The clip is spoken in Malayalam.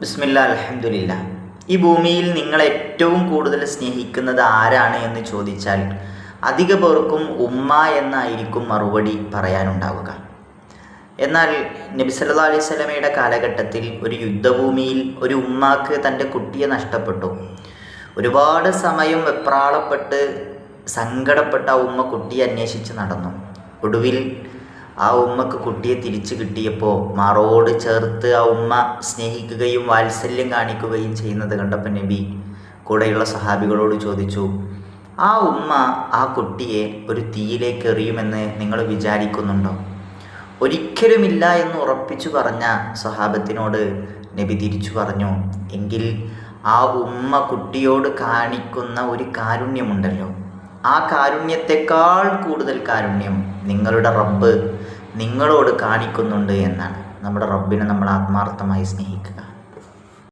ബിസ്മില്ല അലഹമില്ല ഈ ഭൂമിയിൽ നിങ്ങൾ ഏറ്റവും കൂടുതൽ സ്നേഹിക്കുന്നത് ആരാണ് എന്ന് ചോദിച്ചാൽ അധിക പേർക്കും ഉമ്മ എന്നായിരിക്കും മറുപടി പറയാനുണ്ടാവുക. എന്നാൽ നബി അലൈഹി സ്വലമയുടെ കാലഘട്ടത്തിൽ ഒരു യുദ്ധഭൂമിയിൽ ഒരു ഉമ്മാക്ക് തന്റെ കുട്ടിയെ നഷ്ടപ്പെട്ടു. ഒരുപാട് സമയം വെപ്രാളപ്പെട്ട് സങ്കടപ്പെട്ട ആ ഉമ്മ കുട്ടിയെ അന്വേഷിച്ച് നടന്നു. ഒടുവിൽ ആ ഉമ്മക്ക് കുട്ടിയെ തിരിച്ചു കിട്ടിയപ്പോൾ മാറോട് ചേർത്ത് ആ ഉമ്മ സ്നേഹിക്കുകയും വാത്സല്യം കാണിക്കുകയും ചെയ്യുന്നത് കണ്ടപ്പോൾ നബി കൂടെയുള്ള സഹാബികളോട് ചോദിച്ചു ആ ഉമ്മ ആ കുട്ടിയെ ഒരു തീയിലേക്ക് എറിയുമെന്ന് നിങ്ങൾ വിചാരിക്കുന്നുണ്ടോ? ഒരിക്കലുമില്ല എന്ന് ഉറപ്പിച്ചു പറഞ്ഞ സ്വഹാബത്തിനോട് നബി തിരിച്ചു പറഞ്ഞു എങ്കിൽ ആ ഉമ്മ കുട്ടിയോട് കാണിക്കുന്ന ഒരു കാരുണ്യമുണ്ടല്ലോ. ആ കാരുണ്യത്തെക്കാൾ കൂടുതൽ കാരുണ്യം നിങ്ങളുടെ റബ്ബ് നിങ്ങളോട് കാണിക്കുന്നുണ്ട് എന്നാണ്. നമ്മുടെ റബ്ബിനെ നമ്മൾ ആത്മാർത്ഥമായി സ്നേഹിക്കുക.